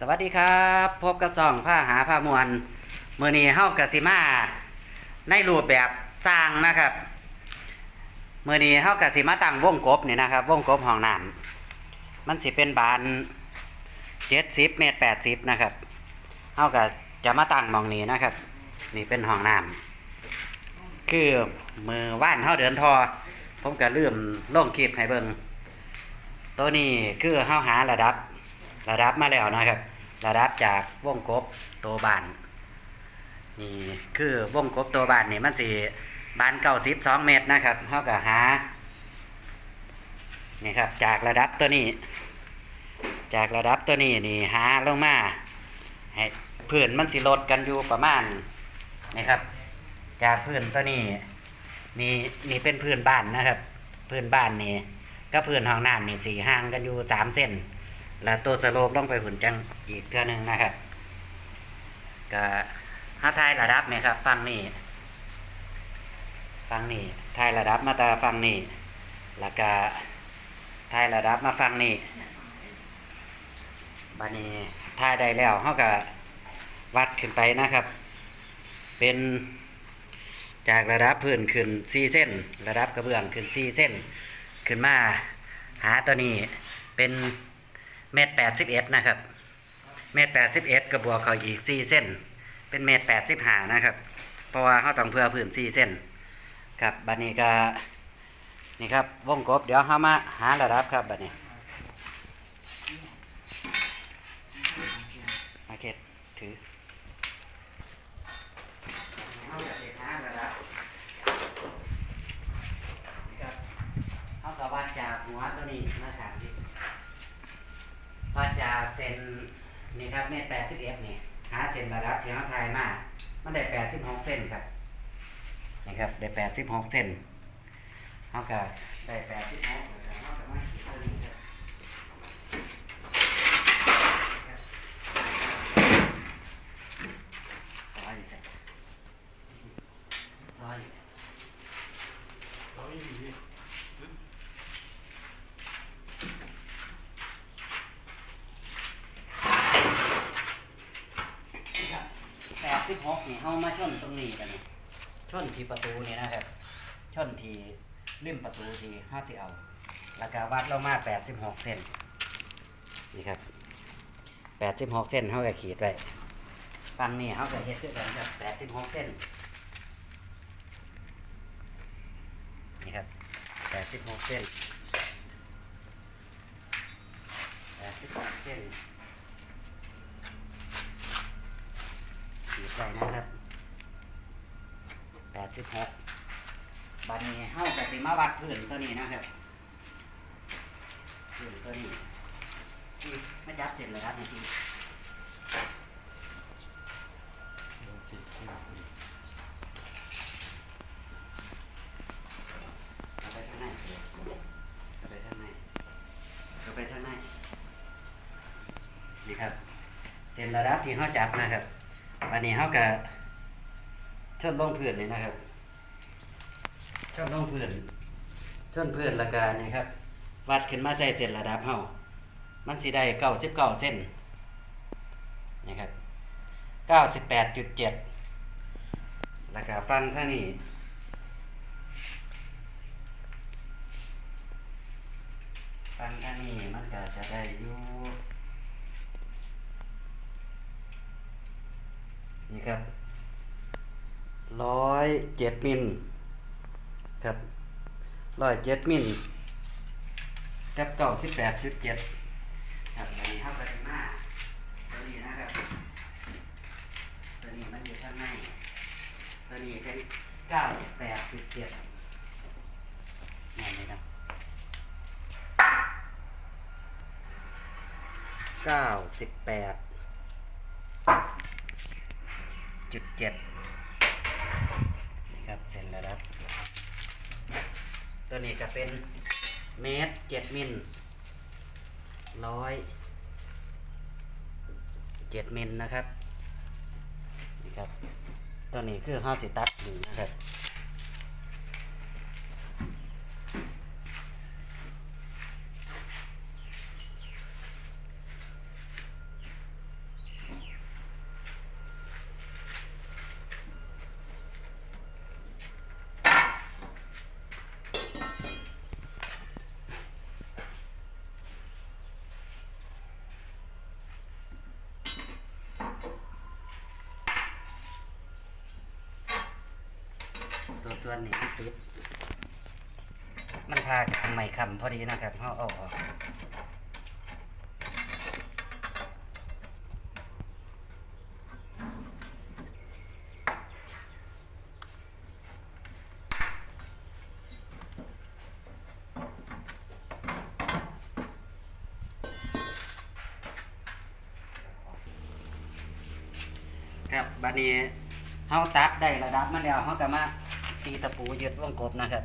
สวัสดีครับ พบกับจ่องผ้าหาผ้ามวลมือนี้เฮากะสิมาในรูปแบบสร้างนะครับมือนี้เฮากะสิมาตั้งวงกบนี่นะครับวงกบห้องน้ำมันสิเป็นบานเจ็ดสิบเมตรแปดสิบนะครับเฮากะจะมาตั้งมองนี้นะครับ นี่เป็นห้องน้ำคือมือว่านเฮาเดินทอผมก็ลืมล่งคลิปให้เบิ่งตัวนี้คือเฮาหาระดับ ระดับมาแล้วนะครับ ระดับจากวงกบตัวบานนี่คือวงกบตัวบานนี่มันสิบานเก้าสิบสองเมตรนะครับเท่ากับหานี่ครับจากระดับตัวนี้ จากระดับตัวนี้นี่หาลงมาให้พื้นมันสิลดกันอยู่ประมาณนี่ครับ จากพื้นตัวนี้นี่นี่เป็นพื้นบ้านนะครับ พื้นบ้านนี่ก็พื้นห้องน้ำนี่สีห่างกันอยู่สามเส้น แล้วตัวสโลปลงไปหุ่นจังอีกเท่านึงนะครับก็ถ้าทายระดับเนี่ยครับ ฟังนี่ฟังนี่ทายระดับมาตาฟังนี่แล้วก็ทายระดับมาฟังนี่บันนี้ทายได้แล้วเขาก็วัดขึ้นไปนะครับ เป็นจากระดับพื้นขึ้นสี่เส้น ระดับกระเบื้องขึ้นสี่เส้น ขึ้นมาหาตัวนี้เป็น เมตรแปดสิบเอ็ดนะครับ เมตรแปดสิบเอ็ดกระบวกเขาอีกสี่เส้น เป็นเมตรแปดสิบห้านะครับ เพราะว่าเขาต้องเพื่อพื้นสี่เส้นครับบัดนี้ก็นี่ครับวงกบเดี๋ยวเขามาหาระดับครับบัดนี้มาเก็ตถือเขาสิหาระดับนี่ครับเขาก็วัดจากหัวตัวนี้มาสามสิบ ว่า จะเซ็นนี่ครับเนี่ยแปดสิบเอ็ดนี่หาเซ็นระดับที่เขาทายมามันได้แปดสิบหกเส้นครับนี่ครับได้แปดสิบหกเส้นเขาก็ได้แปดสิบหกเขาก็มาขีดตัวนี้ครับซอยเสร็จซอยแปดสิบหกนี่เขามาช นตรงนี้กันนี่ชนที่ประตูนี่นะครับชนที่ริมประตูที่ห้าสิเอาแล้วก็วัดลงมาแปดสิบหกเซนนี่ครับแปดสิบหกเซนเขาก็ขีดไว้ฟังนี่เขาก็เฮ็ดด้วยกันครับแปดสิบหกเซนนี่ครับแปดสิบหกเซนแปดสิบหกเซนขีดไว้นะครับ สิบหกบัดนี้เฮาก็สิมาวัดพื้นตัวนี้นะครับพื้นตัวนี้ที่ไม่จับเสร็จเลยครับนี่ที่เอาไปทางไปทางไหนนี่ครับ เส้นระดับที่เขาจับนะครับวันนี้เขาก็ ชนลงเพื้นเลยนะครับชนลงเพื้นชนพื้นล้วก็นี่ครับ วัดขึ้นมาใส่เส้นระดับเฮามันสิได้เก้าสิบเก้าเส้นนี่ครับเก้าสิบแปดจุดเจ็ดล้วก็ฟังท่านี้ฟังท่านี้มันก็จะได้อยู่ นี่ครับร้อย เจ็ดมิลครับร้อยเจ็ดมิลกับเก้าสิบแปดจุดเจ็ดครับอันนี้ห้าไปข้างหน้าตัวนี้นะครับตัวนี้มันอยู่ข้างในตัวนี้เป็นเก้าสิบแปดจุดเจ็ดนี่นเลยครับเก้าสิบแปดจุดเจ็ด เสร็นแล้วครับ ตัวนี้ก็เป็นเมตรเจ็ดมิลร้อยเจ็ดมิลนะครับนี่ครับ ตัวนี้คือห้าสิตัดหนึ่งนะครับ ส่วนนี้ติด มันพากับไม่คำพอดีนะครับเขาเอาออกครับบัดนี้เขาตัดได้ระดับมาแล้วเขาก็มา ตีตะปูยึดวงกบนะครับ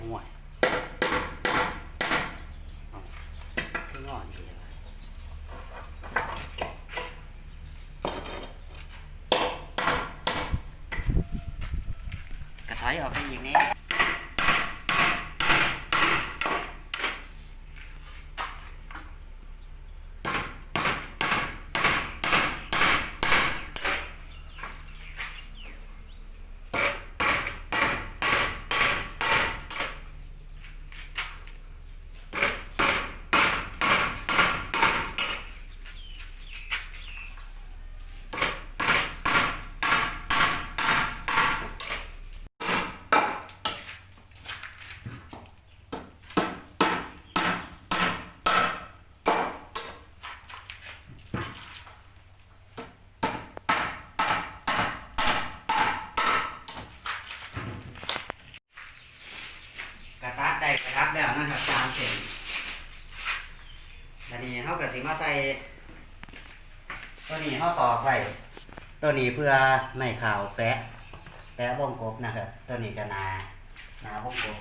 ห่วยเอาคืองอนดีกระถอยออกไปอีกนี้กระตัดได้กระทับแล้วนะครับสาม เส้นอันนี้เขากับสีมาใส่ ตัวนี้เขาต่อไว้ตัวนี้เพื่อไม่ข่าวแปะ แปะวงกบนะครับ ตัวนี้จะนานาวงกบ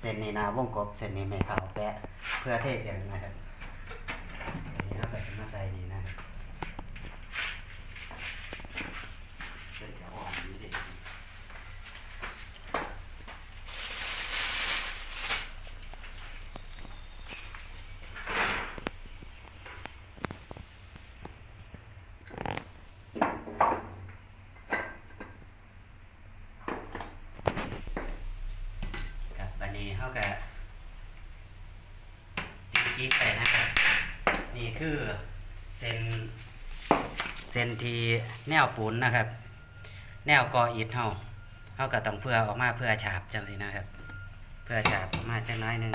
เส้นนี้นาวงกบ เส้นนี้ไม่ข่าวแปะ เพื่อเทเอ็นนะครับอันนี้เขากับสีมาใส่นี่นะครับเส้นจะอ่อนนี้ดิ ครับวันนี้เขาก็จิ๊กไปนะครับ นี่ คือเส้นเส้นที่แนวปูนนะครับ แนวกออิฐเฮาเฮาก็ต้องเพื่อออกมาเพื่อฉาบจังสินะครับ เพื่อฉาบออกมาจังน้อยหนึ่ง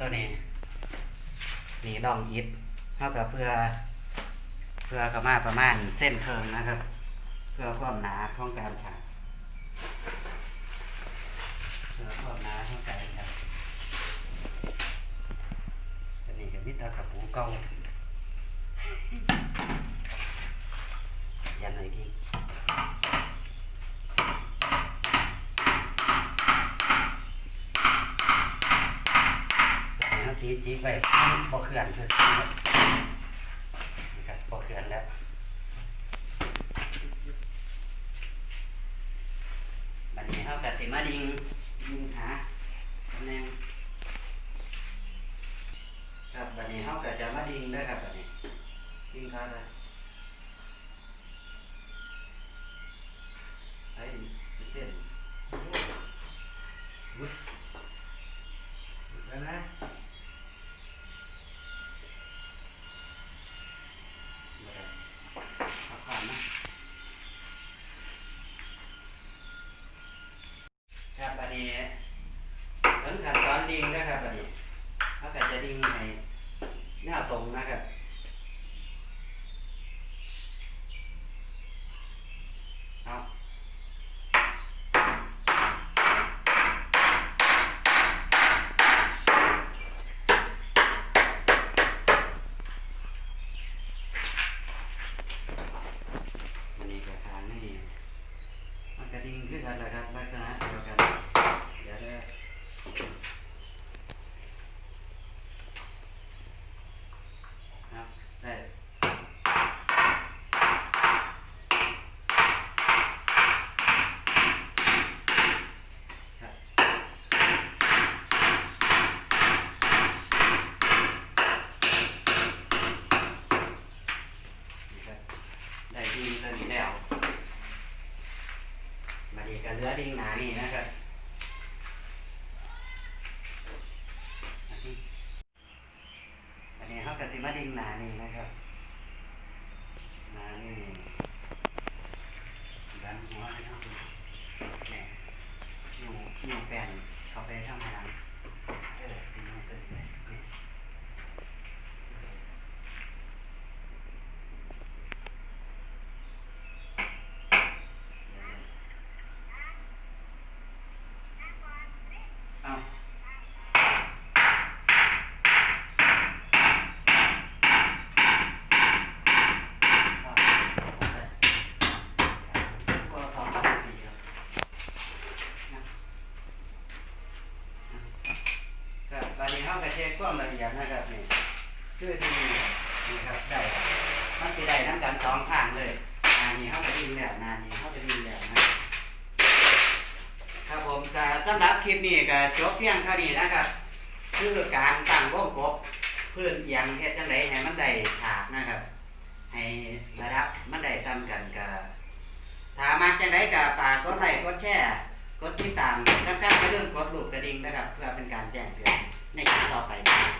ตัวนี้นี่ลองอิดเท่ากับเพื่อ เพื่อกระมาประมาณเส้นเคิงนะครับ เพื่อความหนาของการฉาบเพื่อความหนาของการฉากตัวนี้ก็มิตรกับปูเก่ายันหน่อยที่ จีจีไปบ่เคลื่อนคือสิครับนี่ครับบ่เคลื่อนแล้วบัดนี้เฮาก็สิมาดิงดิงหาตำแหน่งครับบัดนี้เฮาก็จะมาดิงเด้อครับบัดนี้ดิงขา ดิ่งนะครับบัดนี้เขาก็จะดิ่งให้แนวตรงนะครับเอาอันนี้ก็ทางนี่มันกระดิ่งขึ้นกันแหละครับลักษณะเดียวกันเดี๋ยวเด้อ ครับได้ครับนี่ครับได้ดิงตัวนี้แล้วมาดีกันเหลือดิงหนานี่นะครับอันนี้ อันนี้เขากับสิมาดิ่งห นานี่นะครับหนานี่ดันหัวให้ทั้งตัวเนี่ยอยู่อยู่แปลนเขาไปทำหลังเออสิมันตื่นเลยนี่เอา ก็สองปีครับครับวันนี้เขาก็เสียดนะครับนี่คือที่นี่ครับได้มันสิได้น้ำกันสองข้างเลยนานี้เขาก็ดินแล้วนานี้เขาก็ดินแล้วนะครับผมก็สำหรับคลิปนี้ก็จบเพียงเท่านี้นะครับ คือการตั้งวงกบพื้นเอียงเฮ็ดจังไดให้มันได้ฉากนะครับ ให้ระดับมันได้ซ้ำกันก็ถ้ามักจังไดก็ฝากกดไลค์กดแชร์กดติดตามสำคัญอย่าลืมกดลูกกระดิ่งนะครับ เพื่อเป็นการแจ้งเตือนในคลิปต่อไปนะครับ